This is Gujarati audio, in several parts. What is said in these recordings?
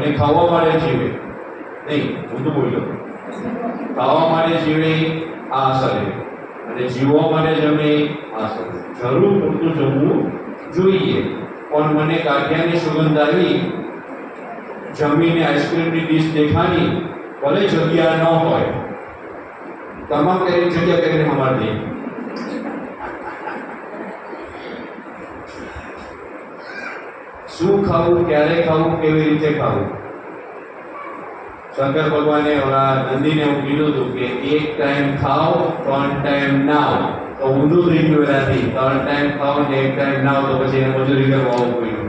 અને ખાવા માટે જીવે. નહીં, હું તો બોલ્યો. ખાવા માટે જીવે, આ શરીર અને જીવવા માટે જમે, આ શરીર જરૂર પૂરતું જમવું જોઈએ. પણ મને કાઠિયાની સુગંધ આવી. જમીને આઈસ્ક્રીમની ડીશ દેખાણી ભલે જગ્યા ન હોય. તમામ કરીને જગ્યા કરીને અમારે દે. શું ખાવું, ક્યારે ખાવું, કેવી રીતે ખાવું? શંકર ભગવાને ઓલા નંદીને હું કીધું હતું કે એક ટાઈમ ખાઓ, ત્રણ ટાઈમ નાવ તો ઊંધું થઈ ગયું એનાથી. ત્રણ ટાઈમ ખાઓ ને એક ટાઈમ નાવ તો પછી એને મજૂરી કરવા આવવું પડ્યું.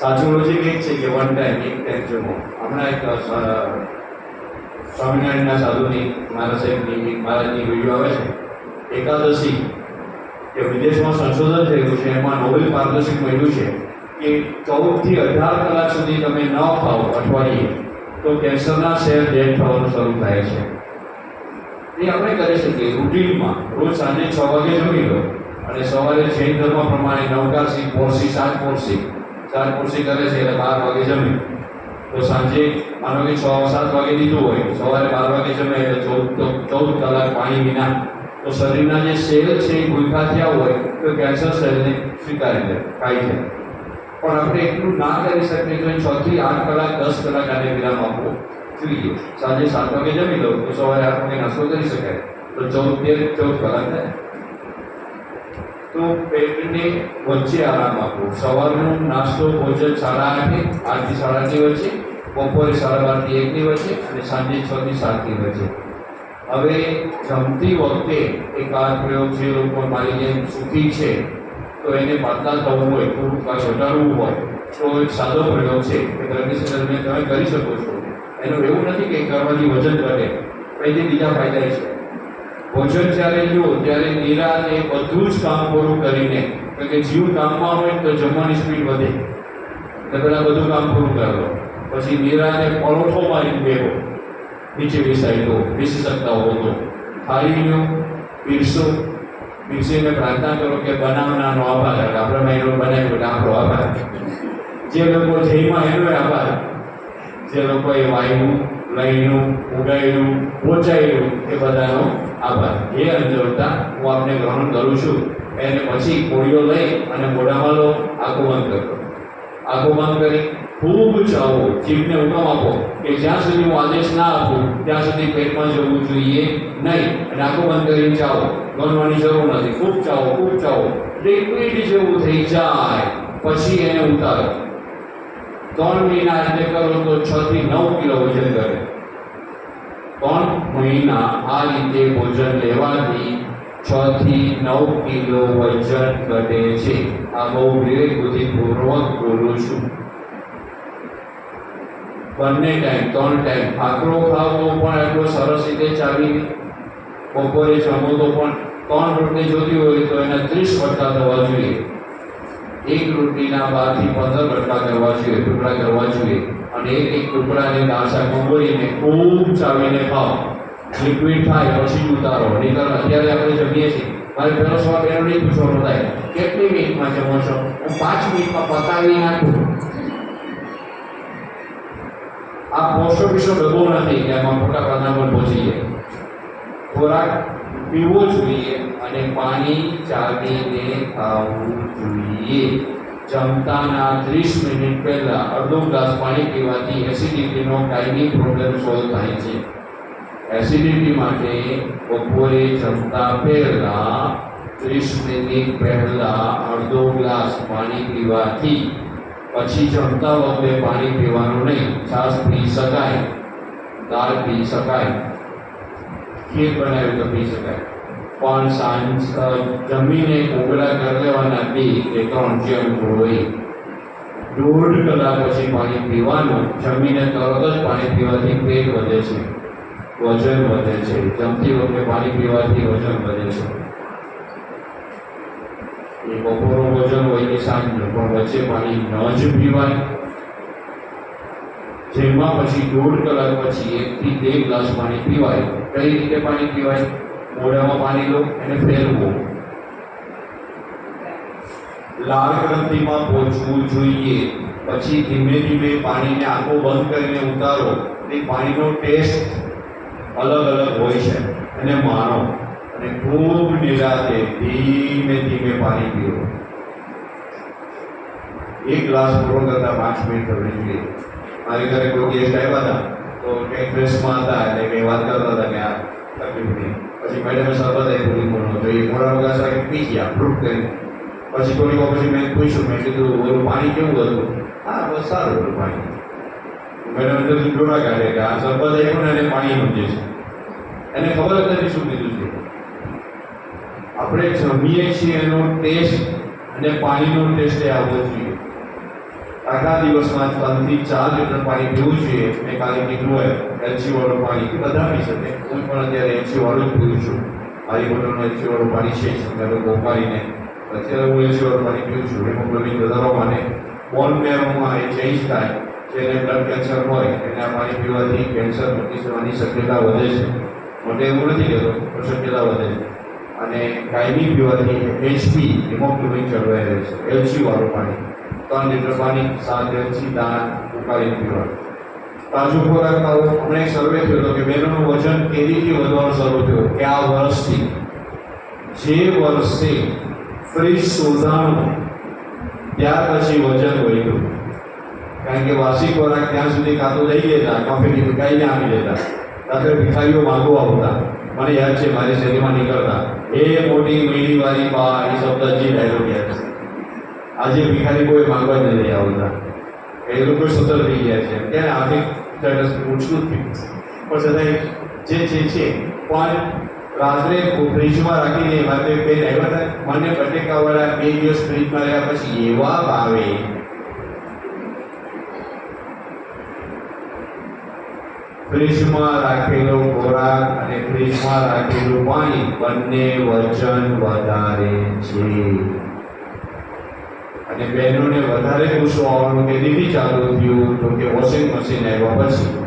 સાચું લોજિક એક છે કે વન ટાઈમ એક ટાઈમ જમો. હમણાં એક સ્વામિનારાયણના સાધુની, મારા સાહેબની મહારાજની વીડિયો આવે છે. એકાદશી. કે વિદેશમાં સંશોધન થયું છે, એમાં નોબેલ પારિતોષિક મળ્યું છે કે ચૌદથી અઢાર કલાક સુધી તમે ન ખાઓ અઠવાડિયે, તો કેન્સરના સેલ ડેડ થવાનું શરૂ થાય છે. એ આપણે કરી શકીએ, રૂટીનમાં રોજ સાંજે છ વાગે જમી લો, અને સવારે જૈન ધર્મ પ્રમાણે નવકાશી પોરસી સાત પોરસી સાત પોરસી કરે છે એટલે બાર વાગે જમે. તો સાંજે માનો કે છ, સાત વાગે દીધું હોય, સવારે બાર વાગે જમે એટલે ચૌદ ચૌદ કલાક પાણી વિના તો શરીરના જે સેલ છે એ ભૂખા થયા હોય તો કેન્સર સેલને સ્વીકારી લે, ખાઈ જાય પણ આપણે એટલું ના કરી શકીએ તો છ થી આઠ કલાક, દસ કલાક આને વિરામ આપવો જોઈએ. સાંજે સાત વાગે જમી લો, તો સવારે આઠ વાગે નાસ્તો કરી શકાય. તો ચૌદ તેર ચૌદ કલાક થાય. તો પેટને વચ્ચે આરામ આપવો. સવારનો નાસ્તો ભોજન સાડા આઠે, આઠથી સાડા આઠની વચ્ચે, બપોરે સાડા બારથી એકની વચ્ચે અને સાંજે છ થી સાતની વચ્ચે. હવે જમતી વખતે એક આ પ્રયોગ જે લોકો મારી જેમ સુખી છે, તો એને પાતળા થવું હોય થોડું ઘટાડવું હોય, તો એક સાદો પ્રયોગ છે કે ગરમી દરમિયાન તમે કરી શકો છો. એનું એવું નથી કે કરવાથી વજન ઘટે, પણ એથી બીજા ફાયદા છે. ભોજન જ્યારે લો ત્યારે નિરાતે બધું જ કામ પૂરું કરીને, કારણ કે જીવ કામમાં હોય તો જમવાની સ્પીડ વધે. એટલે પહેલાં બધું કામ પૂરું કરો પછી નિરાતે પરોઠો મારીને બેહો. નીચે બેસાઈ દો બેસી શકતા હો તો થાળી લો પીરસો પીરસીને પ્રાર્થના કરો કે બનાવનારનો આભાર આપણે મેં એનો બનાવ્યો એટલે આપણો આભાર જે લોકો જઈમાં એનો આભાર જે લોકોએ વાયુ લઈનું ઉગાડ્યું પહોંચાયેલું એ બધાનો આભાર એ અંજોડતા હું આપને ગ્રહણ કરું છું એને પછી કોળીઓ લઈ અને મોઢામાં લો આંખો બંધ કરો આંખો બંધ કરી ખૂબ ચાવો જીભને હુકમ આપો, કે જ્યાં સુધી હું આદેશ ના આપું, ત્યાં સુધી પેટમાં જવું જોઈએ નહીં. અને બંધ કરીને ચાવો ગણવાની જરૂર નથી. ખૂબ ચાવો ખૂબ ચાવો લિક્વિડ જેવું થઈ જાય, પછી એને ઉતારો. ત્રણ મહિના એટલે કરો તો છ થી નવ કિલો વજન કરે. ત્રણ મહિના આ રીતે ભોજન લેવાથી છ થી નવ કિલો વજન ઘટે છે. આ બહુ વિવેકબુદ્ધિપૂર્વક બોલું છું. બંને ટાઈમ, ત્રણ ટાઈમ. ભાખરો ખાવ તો પણ એટલો સરસ રીતે ચાવી બપોરે જમો તો પણ ત્રણ રોટલી જોતી હોય તો એના ત્રીસ વટકા થવા જોઈએ. એક રોટલીના બારથી પંદર વટકા કરવા જોઈએ, ટુકડા કરવા જોઈએ. અને એક એક ટુકડાને દાળસા ગોળીને ખૂબ ચાવીને ખાવ લિક્વિડ થાય, પછી ઉતારો. નહીંતર અત્યારે આપણે જમીએ છીએ. મારે પહેલો સવાલ એનો નહીં પૂછવાનો થાય, કેટલી મિનિટમાં જમો છો? હું પાંચ મિનિટમાં પતાવી નાખું. આ પોસ્ટ ઓફિસનો ડબ્બો નથી કે એમાં મોટા પ્રમાણમાં પર પહોંચી ખોરાક પીવો જોઈએ અને પાણી ચાવીને ખાવું જોઈએ. જમતાના ત્રીસ મિનિટ પહેલાં અડધો ગ્લાસ પાણી પીવાથી એસિડિટીનો કાયમી પ્રોબ્લેમ સોલ્વ થાય છે. એસિડિટી માટે બપોરે જમતા પહેલાં ત્રીસ મિનિટ પહેલાં અડધો ગ્લાસ પાણી પીવાથી પછી જમતા વખતે પાણી પીવાનું નહીં. છાશ પી શકાય, દાળ પી શકાય, ખીર બનાવી તો પી શકાય. પણ સાંજ જમીને કોગળા કરી લેવાના બી એ ત્રણ જેમ હોય. દોઢ કલાક પછી પાણી પીવાનું, જમીને તરત જ પાણી પીવાથી પેટ વધે છે. વજન વધે છે. જમતી વખતે પાણી પીવાથી વજન વધે છે. એ બપોરનું ભોજન હોય કે સાંજનું પણ વચ્ચે પાણી ન જ પીવાય. જેમાં પછી દોઢ કલાક પછી એકથી બે ગ્લાસ પાણી પીવાય. કઈ રીતે પાણી પીવાય? મોઢામાં પાણી લો અને ફેરવો લાલ ગ્રંથિમાં પહોંચવું જોઈએ. પછી ધીમે ધીમે પાણીને આંખો બંધ કરીને ઉતારો. તે પાણીનો ટેસ્ટ અલગ અલગ હોય છે. અને માણો અને ખૂબ નિરાતે ધીમે ધીમે પાણી પીવો એક ગ્લાસ પૂરો કરતા પાંચ મિનિટ થવી ગઈ મારી ઘરે કોઈ ગેસ્ટ આવ્યા હતા, તો કંઈક ડ્રેસમાં હતા એટલે કંઈ વાત કરતા હતા કે આ તકલીફ નહીં. પછી મેડમે સરબત આપી પૂરી મોડો તો એ મોડા વગર સાહેબ પી ગયા, ફ્રૂટ કરી પછી થોડી વાર પછી મેં પૂછ્યું, મેં કીધું, ઓલું પાણી કેવું હતું? હા, બસ સારું હતું પાણી. મેડમ ડોળા કાઢે કે આ સરબત આવ્યું ને એને પાણી સમજે છે. એને ખબર જ નથી શું કીધું છે. આપણે જમીએ છીએ એનો ટેસ્ટ અને પાણીનો ટેસ્ટ એ આવવો જોઈએ. આખા દિવસમાં ત્રણથી ચાર લીટર પાણી પીવું જોઈએ. મેં કાલે કીધું હોય એલસી વાળું પાણી બધા પી શકે. હું પણ અત્યારે એલસી વાળું જ પીવું છું. મારી બોટલનું એલસી વાળું પાણી છે અમે અત્યારે હું એલસી વાળું પાણી પીવું છું. હિમોગ્લોબિન વધારવા માટે બોન મેરોમાં એ ચેન્જ થાય, જેને બ્લડ કેન્સર હોય, એને આ પાણી પીવાથી કેન્સર જવાની શક્યતા વધે છે. મોટે એવું નથી કહેતો, પણ શક્યતા વધે છે. અને કાયમી પીવાથી એચપી હિમોગ્લોબિન જળવાઈ રહે છે. એલસી વાળું પાણી. ત્રણ લીટર પાણી, સાત એલસી દાણા ઉકાળી પીવાનું. તાજું ખોરાક ખાવો. હમણાં એક સર્વે થયો હતો કે બહેનોનું વજન કેરીથી વધવાનું શરૂ થયું? કે આ વર્ષથી, જે વર્ષે ફ્રીજ શોધાણું, ત્યાર પછી વજન વધ્યું. કારણ કે વાસી ખોરાક ત્યાં સુધી કાતો લઈ લેતા કોફી ગાઈને આપી દેતા રાત્રે ભિખારીઓ માંગવા આવતા. મને યાદ છે, મારી શેરીમાં નીકળતા. એ મોટી મીડીવાળી બા એ શબ્દ હજી ડાયરો યાદ છે. આજે ભિખારી કોઈ માંગવા જ નથી આવતા. એ લોકો સતત થઈ ગયા છે. કે આર્થિક સ્ટેટસ ઊંચું થયું પણ છતાં જે છે છે. પણ રાત્રે ફ્રીજમાં રાખીને મારે બેન આવ્યા હતા. મને બટેકાવાળા બે દિવસ ફ્રીજમાં રહ્યા પછી એવા ભાવે ફ્રીજમાં રાખેલો ખોરાક અને ફ્રીજમાં રાખેલું પાણી બંને વજન વધારે છે. અને બહેનોને વધારે ગુસ્સો આવવાનું કે દીદી ચાલુ થયું તો કે વોશિંગ મશીન આવ્યા પછી.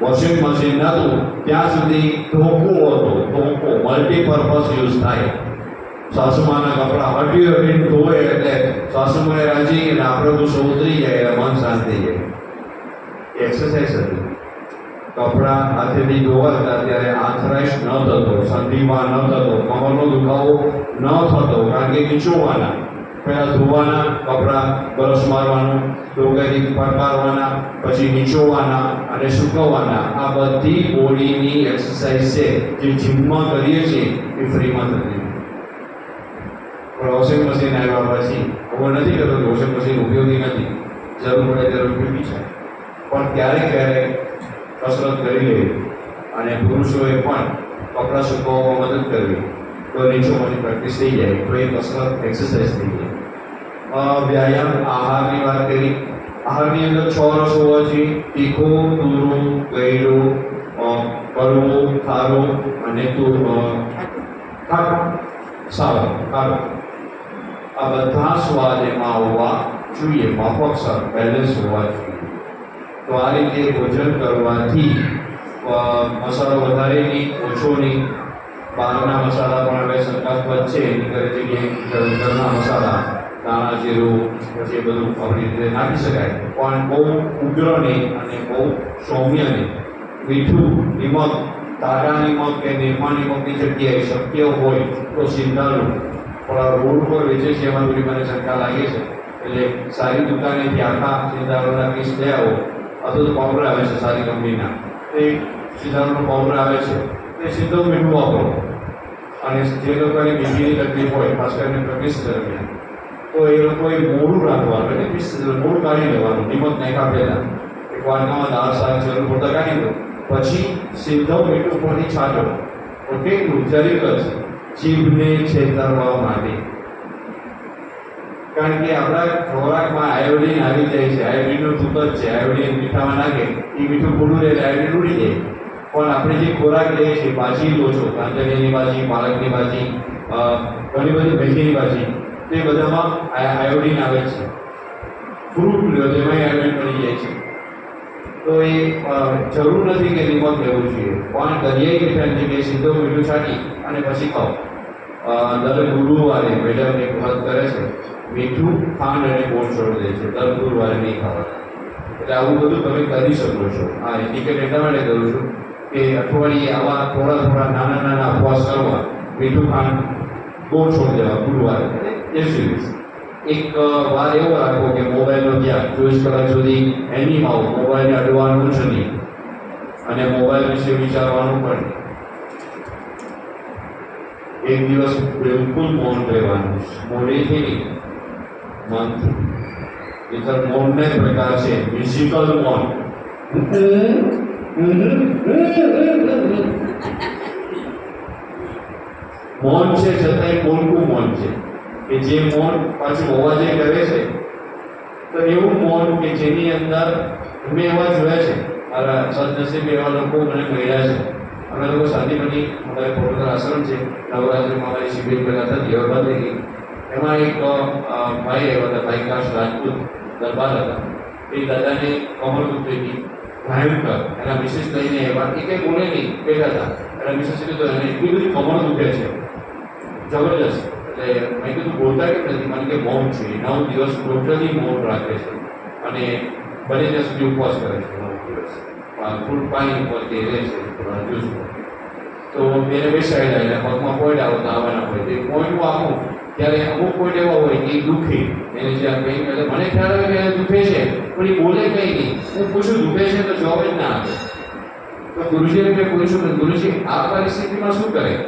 વોશિંગ મશીન નતું ત્યાં સુધી ધોકો હતો, ધોકો મલ્ટીપર્પઝ યુઝ થાય. સાસુમાના કપડાં હટી હટીને ધોવે એટલે સાસુમાએ રાજી અને આપણે ગુસ્સો ઉતરી જાય એટલે મન શાંત થઈ જાય. એક્સરસાઇઝ હતી. કપડાં હાથેથી ધોવાતા ત્યારે આથરાઇસ ન થતો સંધિમાં ન થતો કમરનો દુખાવો ન થતો, કારણ કે નીચોવાના પહેલાં ધોવાના કપડાં બ્રશ મારવાનું ડોગાથી ફરકારવાના પછી નીચોવાના અને સૂકવવાના. આ બધી બોડીની એક્સરસાઇઝ છે, જે જીમમાં કરીએ છીએ, એ ફ્રીમાં થતી પણ વોશિંગ મશીન આવ્યા પછી ખબર નથી કરતો વોશિંગ મશીન ઉપયોગી નથી. જરૂર પડે ત્યારે ઉપયોગી છે. પણ ક્યારેક ક્યારેક કસરત કરી લેવી અને પુરુષોએ પણ કપડાં સુકવવામાં મદદ કરવી. તો નીચોમાંથી પ્રેક્ટિસ થઈ જાય. તો એ કસરત એક્સરસાઇઝ થઈ જાય. વ્યાયામ, આહારની વાત કરી. આહારની અંદર છ રસ હોવા જોઈએ. તીખું તુરું ગળ્યું કરવું ખારું અને તું ખારું સારું ખારું આ બધા સ્વાદ એમાં હોવા જોઈએ. માફકસર બેલેન્સ હોવા જોઈએ. તો આ રીતે ભોજન કરવાથી મસાલો વધારે નહીં, ઓછો નહીં. બહારના મસાલા પણ હવે શંકાસ્પદ છે એની કરે જગ્યાએ ઘર- ઘરના મસાલા, દાણા જીરું, પછી બધું આપણી રીતે નાખી શકાય. પણ બહુ ઉગ્ર નહીં અને બહુ સૌમ્ય નહીં. મીઠું, નિમક, તાજા નિમક કે નિર્મા નિમકની જગ્યાએ શક્ય હોય તો સિંધાલું પણ રોડ પર વેચે છે એમાં થોડી મને શંકા લાગે છે. એટલે સારી દુકાનેથી આખા સિંધાલોના પીસ લઈ આવો. અથવા તો પાવડર આવે છે સારી કંપનીના. એ સિંધાલોનો પાવડર આવે છે. એ સીધો મીઠું વાપરો. અને જે લોકોને બીપીની તકલીફ હોય, ખાસ કરીને પ્રવેશ દરમિયાન, તો એ લોકોએ મોડું રાખવાનું, એટલે મોડું કાઢી લેવાનું, નિમક નાખ્યા પહેલાં. એક વાટકામાં દાળ, શાક જરૂર પડતા કાઢી દો પછી સીધો મીઠું પાણી છાંટો. કેટલું જરીક જ જીભને છેતરવા માટે. કારણ કે આપણા ખોરાકમાં આયોડિન આવી જાય છે આયોડિનનું જ છે આયોડિન મીઠામાં નાખે, એ મીઠું પૂરું રહે આયોડિન ઉડી જાય. પણ આપણે જે ખોરાક લઈએ છીએ ભાજી લો છો કાંદળીની ભાજી પાલકની ભાજી ઘણી બધી ભેજીની ભાજી તે બધામાં આયોડિન આવે છે. ફ્રૂટ લ્યો તેમાં આયોડિન મળી જાય છે. તો એ જરૂર નથી કે નિમક લેવું જોઈએ. પણ દરિયાઈ મીઠાની જગ્યાએ સીધો મીઠું છાંટી અને પછી ખાઓ. દર ગુરુવારે મેડમ એક કરે છે. મીઠું ખાંડ અને ગોળ છોડી દે છે. દર ગુરુવારે નહીં ખાવા એટલે આવું બધું તમે કરી શકો છો. આ ઇન્ડિકેટ એટલા માટે કરું છું કે અઠવાડિયે આવા થોડા થોડા નાના નાના ઉપવાસ કરવા મીઠું ખાંડ, ગોળ છોડી દેવા ગુરુવારે. એ સિરીઝ એક વાર એવો રાખો કે મોબાઈલનો ત્યાગ ચોવીસ કલાક સુધી એની આવો મોબાઈલને અડવાનું જ નહીં. અને મોબાઈલ વિશે વિચારવાનું પણ એક દિવસ બિલકુલ મૌન રહેવાનું મોડેથી નહીં મનથી ઇતર મૌનને પ્રકાર છે. મ્યુઝિકલ મૌન મૌન છે છતાંય કોલકું મૌન છે. કે જે મૌન પાછું અવાજે કરે છે. તો એવું મૌન કે જેની અંદર અમે એવા જોયા છે. મારા સદનસીબે એવા લોકો મને મળ્યા છે. અમે લોકો શાંતિમતી અમારે પોતાના આશ્રમ છે. નવરાત્રિમાં અમારી શિબિર ભેગા થતી બંધ થઈ ગઈ. એમાં એક ભાઈ આવ્યા હતા ભાઈ કાશ રાજપૂત દરબાર હતા. એ દાદાને કમર તૂટી હતી ભયંકર. એના મિસિસ લઈને એવા એ કંઈ બોલે નહીં બેઠા હતા. એના મિસિસ કીધું, એને એટલી બધી કમર દુખે છે. જબરજસ્ત. એટલે મેં કીધું, બોલતા કેમ નથી? મને કે મૌન છે. નવ દિવસ ટોટલી મૌન રાખે છે. અને બને ત્યાં સુધી ઉપવાસ કરે છે, નવ દિવસ. ફૂલ પાણી ઉપર કે રહે છે જ્યુસ. તો એને બેસાડેલા એટલે પગમાં પોઈન્ટ આવતા આવવાના હોય તે પોઈન્ટ આપું ત્યારે અમુક પોઈન્ટ એવા હોય કે દુઃખી. એને જ્યાં કંઈ એટલે મને ખ્યાલ આવે કે એને દુખે છે, પણ એ બોલે કંઈ નહીં. હું પૂછું દુખે છે? તો જવાબ જ ના આપે. તો ગુરુજીને મેં પૂછ્યું કે ગુરુજી, આ પરિસ્થિતિમાં શું કરે?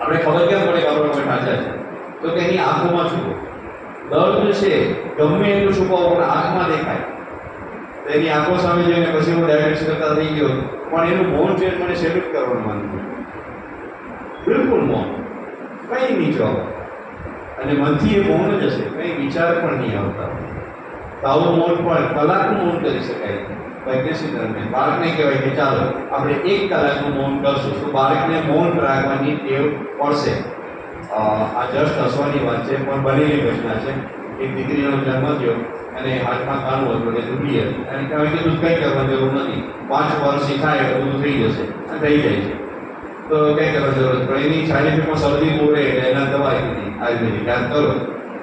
આપણે ખબર કેમ પડે કે આપણો સાચા છે? તો કે એની આંખોમાં છુપો. દર્દ છે, ગમે એટલું છુપાવો પણ આંખમાં દેખાય. તો એની આંખો સામે જોઈને પછી હું ડાયરેક્ટ કરતા થઈ ગયો. પણ એનું મૌન છે મને સેલ્યુટ કરવાનું માનતું બિલકુલ મૌન કંઈ નહીં જવાબ. અને મનથી એ મૌન જ હશે. કંઈ વિચાર પણ નહીં આવતા. તો આવું મૌન પણ કલાકનું મૌન કરી શકાય. પ્રેગ્નન્સી દરમિયાન બાળકને કહેવાય કે ચાલો, આપણે એક કલાકનું મૌન કરશું. તો બાળકને મૌન રાખવાની ટેવ પડશે. આ જસ્ટ હસવાની વાત છે, પણ બનેલી ઘટના છે. એક દીકરીનો જન્મ થયો અને હાથમાં કાનું હતું એટલે તૂટી હતી. અને કહેવાય કે દૂધ કંઈ કરવાની જરૂર નથી. પાંચ વર્ષથી થાય બધું થઈ જશે. થઈ જાય છે. તો કંઈ કરવા જરૂર. પણ એની સાઈડ ઇફેક્ટમાં શરદી બોલે એટલે એના દવા કીધી આયુર્વેદિક યાદ કરો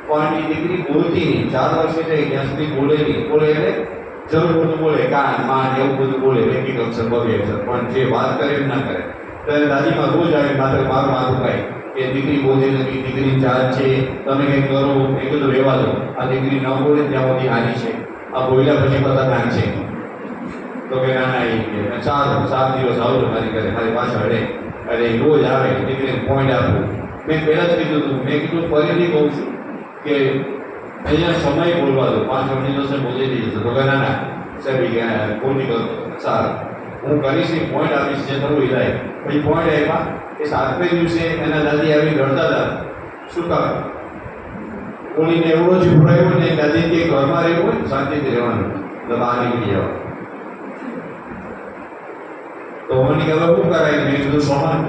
પણ એ દીકરી બોલતી નહીં. ચાર વર્ષની થઈ ત્યાં સુધી બોલે નહીં. બોલે એટલે જરૂર બધું બોલે કાન, માન એવું બધું બોલે એક અક્ષર બબે અક્ષર પણ જે વાત કરે એમ ના કરે. ત્યારે દાદીમાં રોજ આવે માત્ર મારું માથું ખાય કે દીકરી બોલે નથી દીકરી જાત છે, તમે કંઈક કરો એ બધું રહેવા દો. આ દીકરી ન બોલે ત્યાં બધી હાની છે. આ બોલ્યા પછી ખતરનાક છે. તો કે ના ના, એ કે સાત દિવસ આવજો મારી ઘરે. મારી પાછળ અડે અરે, રોજ આવે દીકરીને પોઈન્ટ આપવું મેં પહેલાં જ કીધું હતું, મેં કીધું, ફરીથી કહું છું કે અહીંયા સમય બોલવા દો. પાંચ મિનિટ જશે બોલી દઈ જશે તો કે ના ના. સાહેબ કરો સારું. હું કરીશ એ પોઈન્ટ આપીશ, જે થવું એ લાય. પછી પોઈન્ટ આવ્યા. એ સાતમે દિવસે એના દાદી આવી રડતા હતા. શું કામ? કોણીને એવડો જ ઉભરાયો ને, દાદી કે ઘરમાં રહેવું હોય શાંતિથી રહેવાનું. બહાર નીકળી જવા તો મને કે હવે શું કરાય? મેં કીધું સોમાન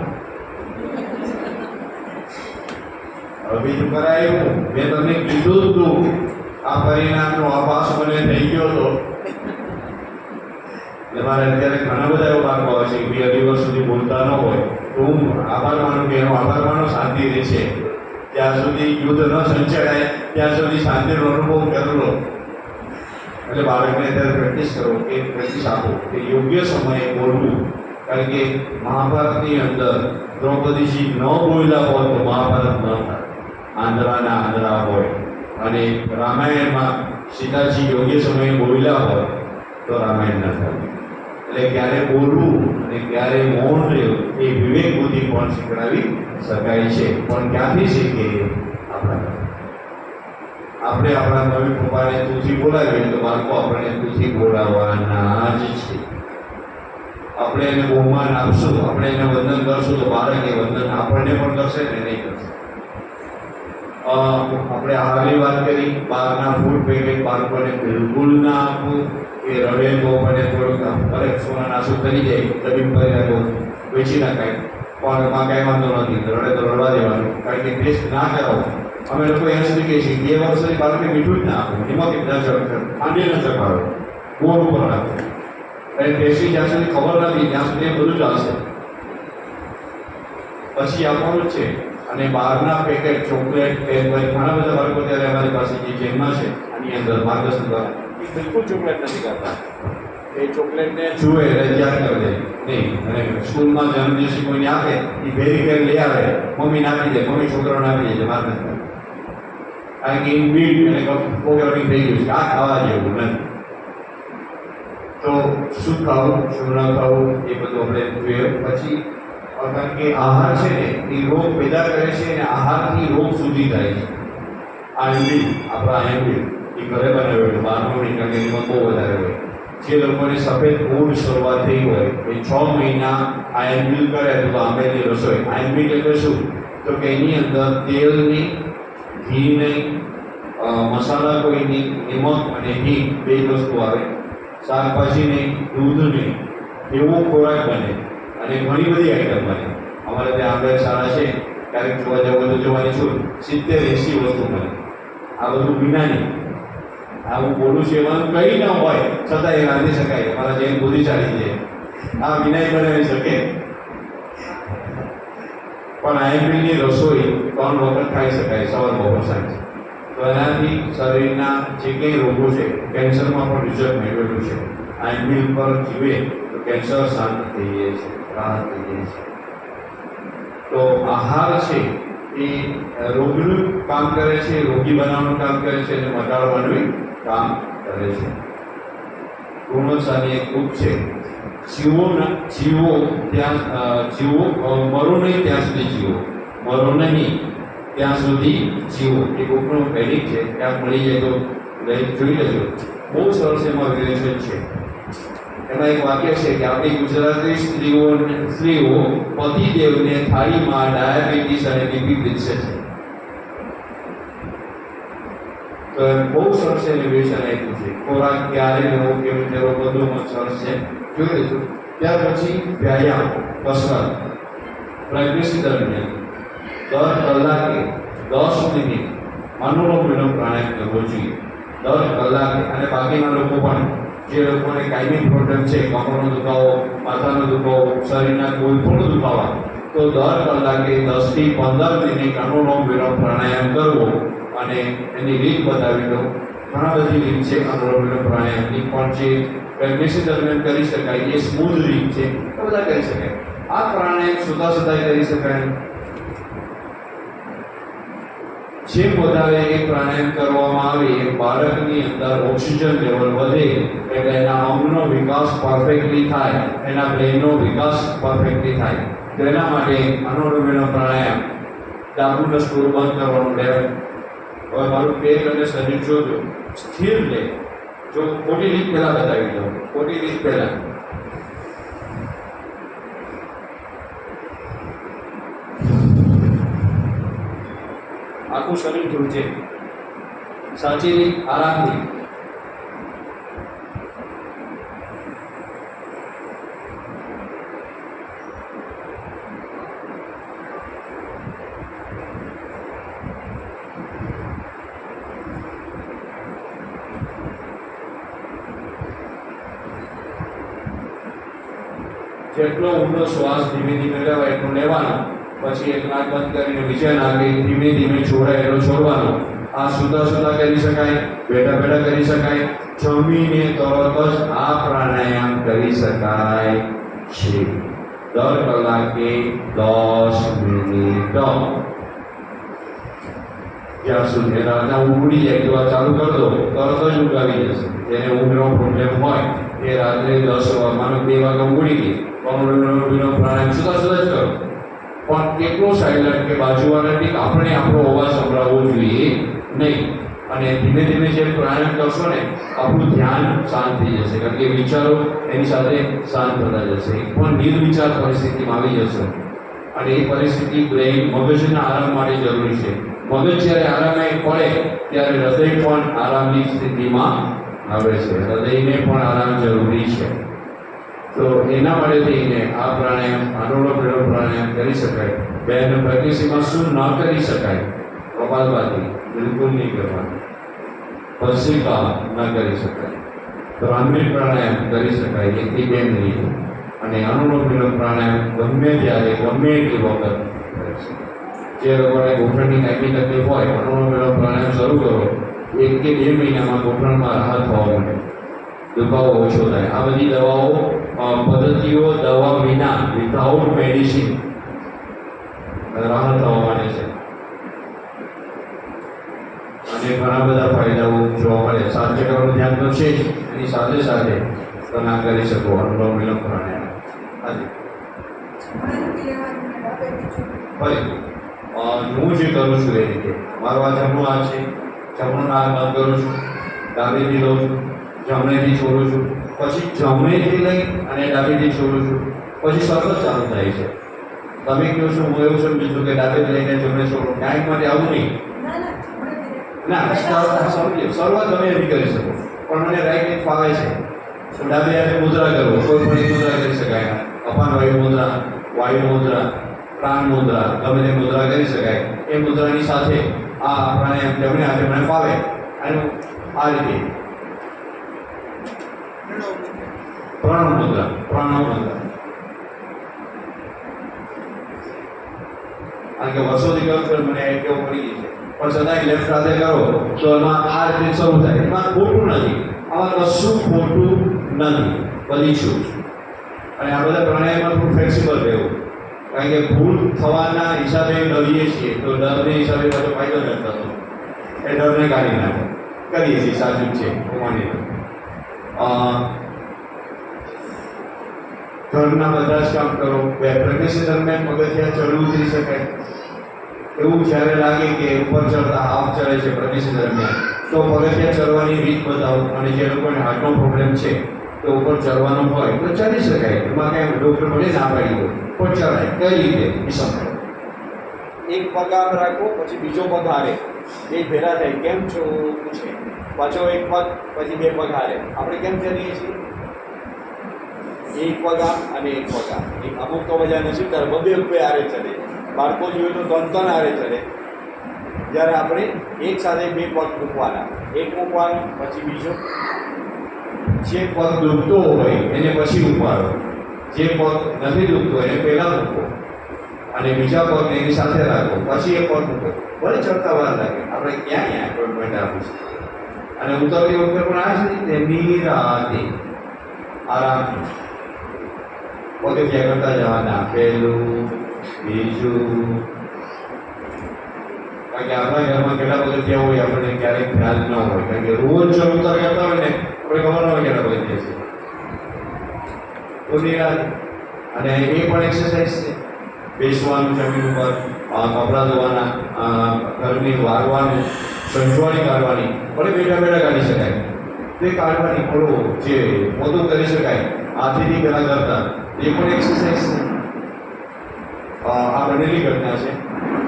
હવે બીજું કરાય મેં તમને કીધું હતું આ પરિણામનો આભાસ મને થઈ ગયો હતો એટલે મારે અત્યારે ઘણા બધા એવા બાળકો આવે છે, બે અઢી વર્ષ સુધી બોલતા ન હોય. તો હું આભાર માનું કે એનો આભાર માનો, શાંતિ રહે છે ત્યાં સુધી યુદ્ધ ન સંચડાય ત્યાં સુધી શાંતિનો અનુભવ કરેલો એટલે બાળકને અત્યારે પ્રેક્ટિસ કરો કે પ્રેક્ટિસ આપો. કે યોગ્ય સમયે બોલવું. કારણ કે મહાભારતની અંદર દ્રૌપદીજી ન બોલ્યા હોય તો મહાભારત ન થાય. આંધળાના આંધળા હોય અને રામાયણમાં સીતાજી યોગ્ય સમયે બોલ્યા હોય તો રામાયણ ન થાય. એટલે ક્યારે બોલવું અને ક્યારે મૌન રહેવું એ વિવેક બુદ્ધિ પણ શીખડાવી શકાય છે. પણ ક્યાંથી શીખીએ? આપણા આપણે આપણા મમ્મી પપ્પાને તુથી બોલાવીએ તો બાળકો આપણને તુથી બોલાવવાના જ છે. આપણે એને બહુમાન આપશું આપણે એને વંદન કરશું તો બાળક એ વંદન આપણને પણ કરશે ને નહીં કરશે. આપણે આગળ વાત કરી બહારના ફૂડ પેકેટ બાળકોને બિલકુલ ના આપવું એ રડે તો મને થોડુંક અરે સોના નાસું કરી જાય તબીબ ભાઈ વેચી નાખાય પણ એમાં કાંઈ વાંધો નથી રડે તો રડવા દેવાનું, કારણ કે ટેસ્ટ ના કરાવો. અમે લોકો અહીંયા સુધી કહીએ છીએ, બે વર્ષ સુધી બાળકને મીઠું જ ના નિમક જ ના ચડે ખાંડી ન ચપાડો બોર ઉપર રાખો. અને પેશી જ્યાં સુધી ખબર નથી ત્યાં સુધી એ બધું ચાલશે પછી આપવાનું છે. અને બહારના પેકેટ ચોકલેટ કેડબરી ઘણા બધા બાળકો ત્યારે અમારી પાસે જે જેલમાં છે આની અંદર માર્ગદર્શન દ્વારા. એ બિલકુલ ચોકલેટ નથી કરતા એ ચોકલેટને જુએ યાદ કરી. દે નહીં અને સ્કૂલમાં જન્મદિવસે કોઈને આપે એ ભેરી કરી લઈ આવે. મમ્મી નાખી દે મમ્મી છોકરાઓને આપી દે મારે. કારણ કે એ મીઠ અને પ્રોગ્રામિંગ થઈ ગયું છે. આ ખાવા જેવું નથી તો શું ખાવું, શું ના ખાવું, એ બધું આપણે જોઈએ. પછી કારણ કે આહાર છે ને, એ રોગ પેદા કરે છે અને આહારથી રોગ સુધી થાય છે. આયર્ન આપણા આયર્ન એ ઘરે બનાવ્યો હોય કારણ કે એમાં બહુ વધારે હોય. જે લોકોને સફેદ ઊંઘ શરૂઆત થઈ હોય, એ છ મહિના આયર્ન મિલ કરે તો આંબેની રસોઈ. આયુર્વેદ એટલે શું? તો કે એની અંદર તેલ નહીં ઘી નહીં મસાલા કોઈ નહીં નિમક અને ઘી, બે વસ્તુ આવે. શાકભાજી નહીં દૂધ નહીં એવો ખોરાક બને અને ઘણી બધી આઈટમ બને. અમારે ત્યાં આંબેડ શાળા છે ક્યારેક જોવા જવું તો જોવાની છું, સિત્તેર એંસી વસ્તુ બને. આ બધું વિના નહીં હું બોલું છું, એમાં કંઈ ન હોય, છતાં એ રાંધી શકાય અમારા જેમ ચાલી છે. આ વિનાય બનાવી શકે. પણ આઈએમપીની રસોઈ ત્રણ વખત ખાઈ શકાય સવાર બપોર સાંજ તો શરીરના જે કંઈ રોગો છે, કેન્સરમાં પણ રિઝલ્ટ મેળવેલું છે. આઈએમપી ઉપર જીવે તો કેન્સર શાંત થઈ જાય છે, રાહત થઈ જાય છે. તો આહાર છે, એ રોગનું કામ કરે છે, રોગી બનાવવાનું કામ કરે છે અને મટાડવાનું કામ કરે છે. ગુણવત્તાની એક બુક છે. જીવો જીવો ત્યાં જીવો મરો નહીં ત્યાં સુધી જીવો. મરો નહીં. ત્યાં સુધી જીવો. એ કોઈપણ પેડિંગ છે, ત્યાં મળી જાય તો જોઈ લેજો. બહુ સરસ એમાં વિવેચન છે. એમાં એક વાક્ય છે કે આપણી ગુજરાતી સ્ત્રીઓ સ્ત્રીઓ પતિદેવને થાળીમાં ડાયાબિટીસ અને બીપી પીરસે છે. તો બહુ સરસ એ વિવેચન આપ્યું છે. ખોરાક ક્યારે લેવો કેવી રીતે બધું સરસ છે. જોઈ લેજો. ત્યાર પછી વ્યાયામ, કસરત પ્રેગ્નન્સી દરમિયાન. દર કલાકે દસ મિનિટ અનુલોમ વિલોમ પ્રાણાયામ કરવો જોઈએ. દર કલાકે અને બાકીના લોકો પણ, જે લોકોને કાયમી પ્રોબ્લેમ છે કમરનો દુખાવો, માથાનો દુખાવો, શરીરના કોઈ પણ દુખાવા, તો દર કલાકે દસથી પંદર મિનિટ અનુલોમ વિલોમ પ્રાણાયામ કરવો અને એની રીત બતાવી દો ઘણા બધી રીત છે અનુલોમ વિલોમ પ્રાણાયામની, પણ જે પ્રેગ્નન્સી દરમિયાન કરી શકાય, એ સ્મૂથ રીત છે, એ બધા કરી શકાય. આ પ્રાણાયામ સુતા સુતા કરી શકાય. જેમ વધારે એ પ્રાણાયામ કરવામાં આવે એમ બાળકની અંદર ઓક્સિજન લેવલ વધે, એટલે એના અંગનો વિકાસ પરફેક્ટલી થાય, એના બ્રેનનો વિકાસ પરફેક્ટલી થાય. તો એના માટે અનુલોમ પ્રાણાયામ. ડાબુનો સ્ટોર બંધ કરવાનું લેવાય હવે મારું પેટ અને શરીર જોજો સ્થિર લે. જો ખોટી રીત પહેલાં બતાવી દઉં. ખોટી રીત પહેલા. આખું શરીર ધ્રુજે સાચી આરામથી. જેટલો ઊંડો શ્વાસ ધીમે ધીમે લેવાય એટલું લેવાનો. પછી એક નાક બંધ કરીને બીજા નાકે ધીમે ધીમે છોડાય એનો છોડવાનો. આ સુતા સુતા કરી શકાય, બેઠા બેઠા કરી શકાય. જમીને તરત જ આ પ્રાણાયામ કરી શકાય છે. દર કલાકે દસ મિનિટ. જ્યાં સુધી રાતના ઉડી જાય તો ચાલુ કરી દો, તરત જ ઉગાવી જશે જેને ઊંઘનો પ્રોબ્લેમ હોય, એ રાત્રે દસ માનો બે વાગે ઉડી ગઈ. પણ પ્રાણાયામ સુધા સુધા જ કરો. પણ એટલો સાઇલન્ટ કે બાજુવાળાથી આપણે આપણો અવાજ સંભળાવવો જોઈએ. નહીં. અને ધીમે ધીમે જે પ્રાણાયામ કરશો ને, આપણું ધ્યાન શાંત થઈ જશે. કારણ કે વિચારો એની સાથે શાંત થતા જશે. પણ નિર્વિચાર પરિસ્થિતિમાં આવી જશે. અને એ પરિસ્થિતિ બ્રેઇન મગજના આરામ માટે જરૂરી છે. મગજ જ્યારે આરામે પડે, ત્યારે હૃદય પણ આરામની સ્થિતિમાં આવે છે. હૃદયને પણ આરામ જરૂરી છે. તો એના માટે થઈને આ પ્રાણાયામ અનુલોમ વિલોમ પ્રાણાયામ કરી શકાય. બેન પ્રેગ્નન્સીમાં શું ન કરી શકાય? કપાલભાતી બિલકુલ નહીં કરવાની. ભસ્ત્રિકા ન કરી શકાય. બ્રાહ્મણી પ્રાણાયામ કરી શકાય એકથી બે મિનિટ અને અનુલોમ વિલોમ પ્રાણાયામ ગમે ત્યારે, ગમે એટલી વખત જે લોકોને ગોઠણની કાંઈ તકલીફ હોય અનુલોમ વિલોમ પ્રાણાયામ શરૂ કરો, એક કે બે મહિનામાં ગોઠણમાં રાહત દુખાવો ઓછો થાય. આ બધી દવાઓ પદ્ધતિઓ દવા વિના વિધાઉટ મેડિસિન રાહત થવા માટે છે. અને ઘણા બધા ફાયદાઓ જોવા મળે. સાત ચક્રનું ધ્યાન તો છે જ. એની સાથે સાથે તમે આ કરી શકો, અનુલોમ વિલોમ પ્રાણાયામ. હાજી. હું જે કરું છું એ રીતે. મારો આ જમણું આ છે. જમણું બંધ કરું છું. ડાબેથી લઉં છું. જમણેથી છોડું છું. પછી જમણેથી લઈ અને ડાબેથી છોડું છું. પછી સતત ચાલુ થાય છે. તમે કહો છો હું એવું સમજું છું કે ડાબે લઈને જમણે છોડું. ક્યાંક માટે આવું નહીં. ના સમજો શરૂઆત તમે એવી કરી શકો. પણ મને રાઈટ એક ફાવે છે. ડાબે હાથે મુદ્રા કરો. કોઈ પણ મુદ્રા કરી શકાય. અપાન વાયુ મુદ્રા વાયુ મુદ્રા પ્રાણ મુદ્રા ગમે તે મુદ્રા કરી શકાય. એ મુદ્રાની સાથે આ પ્રાણાયામ જમણે હાથે મને ફાવે અને આ રીતે પ્રાણ મુદ્રા પ્રાણ મુદ્રા કારણ કે વર્ષોથી કરું છું, મને એક ટેવ પડી ગઈ છે. પણ છતાંય લેફ્ટ હાથે કરો, તો એમાં આ રીતે શરૂ થાય. એમાં ખોટું નથી. આમાં કશું ખોટું નથી. બધી અને આ બધા પ્રાણાયામમાં થોડું ફ્લેક્સિબલ રહેવું. કારણ કે ભૂલ થવાના હિસાબે ડરીએ છીએ. તો ડરને હિસાબે ફાયદો નથી થતો. એ ડરને કાઢી નાખે. કરીએ છીએ, સાચું છે. હું માની ઘરના બધા જ કામ કરો. પ્રેગ્નન્સી દરમિયાન પગથિયા ચડવું થઈ શકાય એવું જ્યારે લાગે કે ઉપર ચડતા હાફ ચડે છે પ્રેગ્નન્સી દરમિયાન, તો પગથિયા ચડવાની રીત બતાવો. અને જે લોકોને હાર્ટનો પ્રોબ્લેમ છે, તો ઉપર ચડવાનો હોય, તો ચડી શકાય. એમાં કાંઈ ડૉક્ટર મને ના પાડી હોય, પણ ચડાય. કઈ રીતે? એ સમય એક પગ આમ રાખો, પછી બીજો પગ હારે બે ભેરા થાય કેમ છો? પૂછે પાછો એક પગ, પછી બે પગ હારે. આપણે કેમ ચલીએ છીએ? એક પગ આમ અને એક પગ આમ અમુક તો મજા નથી ત્યારે બબે બબે હારે ચડે. બાળકો જોઈએ તો ત્રણ ત્રણ હારે ચડે. જ્યારે આપણે એક સાથે બે પગ મૂકવાના. એક મૂકવાનો, પછી બીજો. જે પગ દુખતો હોય એને પછી ઉપાડો જે પગ નથી દુખતો એને પહેલાં મૂકો. અને બીજા પગને એની સાથે રાખો. પછી એ પગ મૂકો. ભલે ચડતા વાર લાગે. આપણે ક્યાં ક્યાં એપોઇન્ટમેન્ટ આપીશું અને ઉતરતી વખતે પણ આ જ રીતે નિરાતે પોતે પગથિયા કરતા જવાના પહેલું બીજું? કારણ કે આપણા ઘરમાં કેટલા પગથિયા હોય, આપણને ક્યારેક ખ્યાલ ન હોય. કારણ કે રોજ ચડતા કરતા હોય ને, આપણે ખબર ન હોય કેટલા પગથિયા છે તો નિરાતે અને એ પણ એક્સરસાઇઝ છે. બેસવાનું જમીન ઉપર. કપડાં ધોવાના ઘરની વારવાનું સંજવાણી કાઢવાની ભલે બેઠા બેઠા કાઢી શકાય. તે કાઢવાની થોડું જે પોતું કરી શકાય હાથેથી પહેલાં કરતા. એ પણ એક્સરસાઇઝ છે. આ બનેલી ઘટના છે.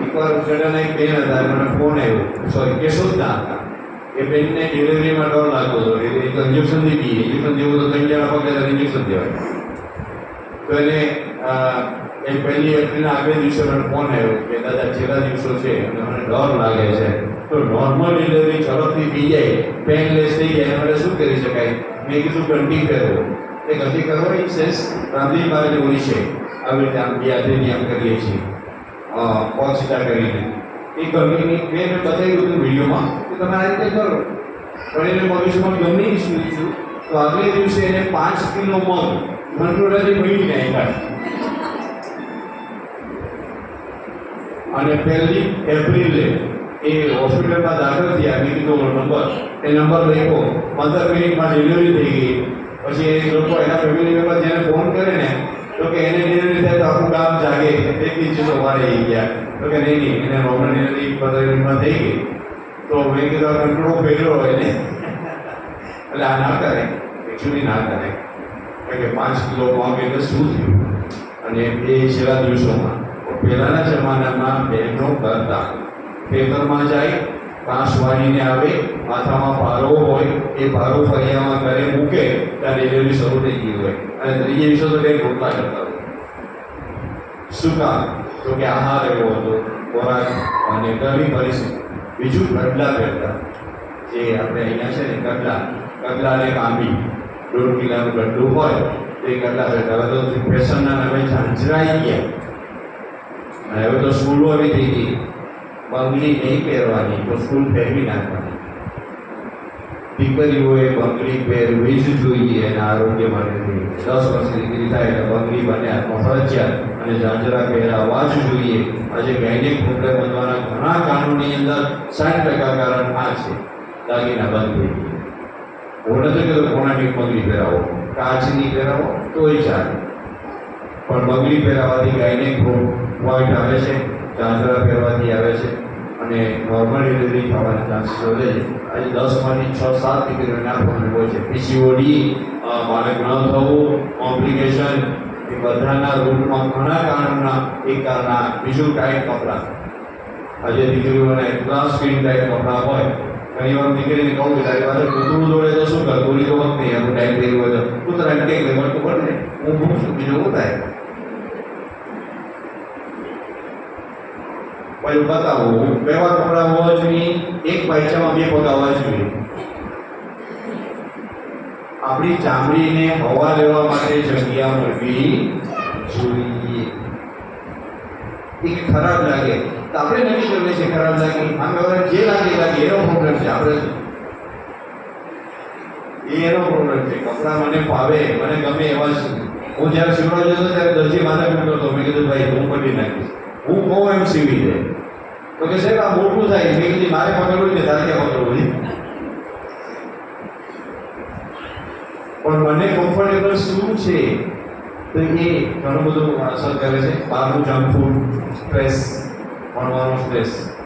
એકવાર ઉછેડાના એક બેન હતા મને ફોન આવ્યો સોરી કેશોદના હતા. એ બેનને ડિલિવરીમાં ડર લાગતો હતો. એટલે એક ઇન્જેક્શન દીધી ઇન્જેક્શન દેવું તો કંઈ જણા પગલે ઇન્જેક્શન દેવાય. તો એને એ પહેલી એપ્રિલના આગલે દિવસે મને ફોન આવ્યો કે, દાદા, છેલ્લા દિવસો છે અને મને ડર લાગે છે. તો નોર્મલ ડિલિવરી ઝડપથી થઈ જાય પેનલેસ થઈ જાય, એના શું કરી શકાય? મેં કીધું, ઘંટી ફેરવો. એ ઘંટી કરવાની સેન્સ રાંધી મારે હોય છે, આવી રીતે આમ બે હાથેથી આમ કરીએ છીએ. પગ કરીને. એ ઘંટીની મેં મેં બતાવ્યું હતું વિડીયોમાં કે તમે આ રીતે કરો. પણ એને ભવિષ્યમાં ગમે ઇસ્યુ છું તો આગલે દિવસે એને પાંચ કિલો મગ મંટોળાથી મળી નાખ્યા અને પહેલી એપ્રિલે એ હોસ્પિટલમાં દાખલ થયા મેં કીધું નંબર એ નંબર લખ્યો પંદર મિનિટમાં ડિલિવરી થઈ ગઈ પછી એ લોકો એના ફેમિલી મેમ્બર જેને ફોન કરે ને તો કે એને ડિલિવરી થાય તો આખું ગામ જાગે એક દિવસે સવારે આવી ગયા તો કે નહીં નહીં એને નોર્મલ ડિલિવરી પંદર મિનિટમાં થઈ ગઈ તો મેં કીધું આ કંટ્રોલ ફેર્યો એને એટલે આ ના કરે એકચ્યુઅલી ના કરે કારણ કે પાંચ કિલો પાક એટલે શું થયું? અને એ છેલ્લા દિવસોમાં પહેલાંના જમાનામાં બહેનો કરતા. ખેતરમાં જાય પાંચ વાળીને આવે, માથામાં ભારો હોય, એ ભારો ફરિયામાં ઘરે મૂકે, ત્યાં ડિલિવરી શરૂ થઈ ગઈ હોય. અને ત્રીજે દિવસો તો કંઈક રોટલા કરતા હોય. શું કામ? તો કે આહાર એવો હતો, ખોરાક અને ગરમી પરિસ્થિતિ બીજું ગડલા પહેરતા. જે આપણે અહીંયા છે ને, ગડલા. ગડલા અને કાંબી. દોઢ કિલાનું ગડલું હોય તો એ ગડલા પહેરતા હવે તો ફેશનના નામે ઝાંઝરાઈ ગયા. હવે તો સ્કૂલો એવી થઈ ગઈ. બંગડી નહીં પહેરવાની, તો સ્કૂલ પહેરવી નાખવાની. દીકરીઓએ બંગડી પહેરવી જ જોઈએ અને આરોગ્ય માટે. દસ વર્ષની દીકરી થાય એટલે બંગડી બને હાથમાં ફરજિયાત અને ઝાંઝરા પહેરાવા જ જોઈએ. આજે ગૈનિક પ્રોબ્લેમ બનવાના ઘણા કારણોની અંદર સાઠ ટકા કારણ આ છે. દાગીના બંધ થઈ ગયા હું નથી કહેતો કોનાની પગલી પહેરાવો, કાચની પહેરાવો, તોય ચાલે. પણ પગલી પહેરાવાથી ગાયનેક પોઈન્ટ આવે છે, ચાંદરા પહેરવાથી આવે છે, અને નોર્મલ ડિલિવરી થવાના ચાન્સીસ વધે છે. આજે દસમાંથી છ સાત આ પ્રોબ્લેમ હોય છે. પીસીઓડી બાળક ન થવું કોમ્પ્લિકેશન એ બધાના રૂટમાં ઘણા કારણોના, એક કારણ બીજું ટાઈટ કપડાં. આજે દીકરીઓને એટલા સ્ક્રીન ટાઈટ કપડાં હોય ઘણી વાર દીકરીને કહું કે તારી પાસે કૂતરું જોડે તો શું કર ગોળી તો વખત નહીં એનું ટાઈમ થઈ ગયો તો કૂતરાને કંઈક લેવાનું પડે હું ભૂખ છું, બીજું હું થાય પછી બતાવો કેવા કપડાં હોવા જોઈએ, એક પાયચામાં બે પગ આવવા જોઈએ. આપણી ચામડીને હવા લેવા માટે જગ્યા મળવી જોઈએ. એ ખરાબ લાગે. તો આપણે નક્કી કરીએ છીએ ખરાબ લાગે આમ હવે જે લાગે લાગે, એનો પ્રોબ્લેમ છે આપણે. એ એનો પ્રોબ્લેમ છે. કપડાં મને ફાવે, મને ગમે એવા છે હું જ્યારે સીવડવા જતો ત્યારે દરજી માથા કૂટતો હતો મેં કીધું, ભાઈ, હું કરી નાખીશ. હું કહું એમ સીવી દે તો કે, સાહેબ, આ મોટું થાય. મેં કીધું, મારે પકડવું છે, તારે ક્યાં પકડવું છે? પણ મને કમ્ફર્ટેબલ શું છે? તો એ ઘણું બધું અસર કરે છે. બહારનું જંક ફૂડ સ્ટ્રેસ ભણવાનો સ્ટ્રેસ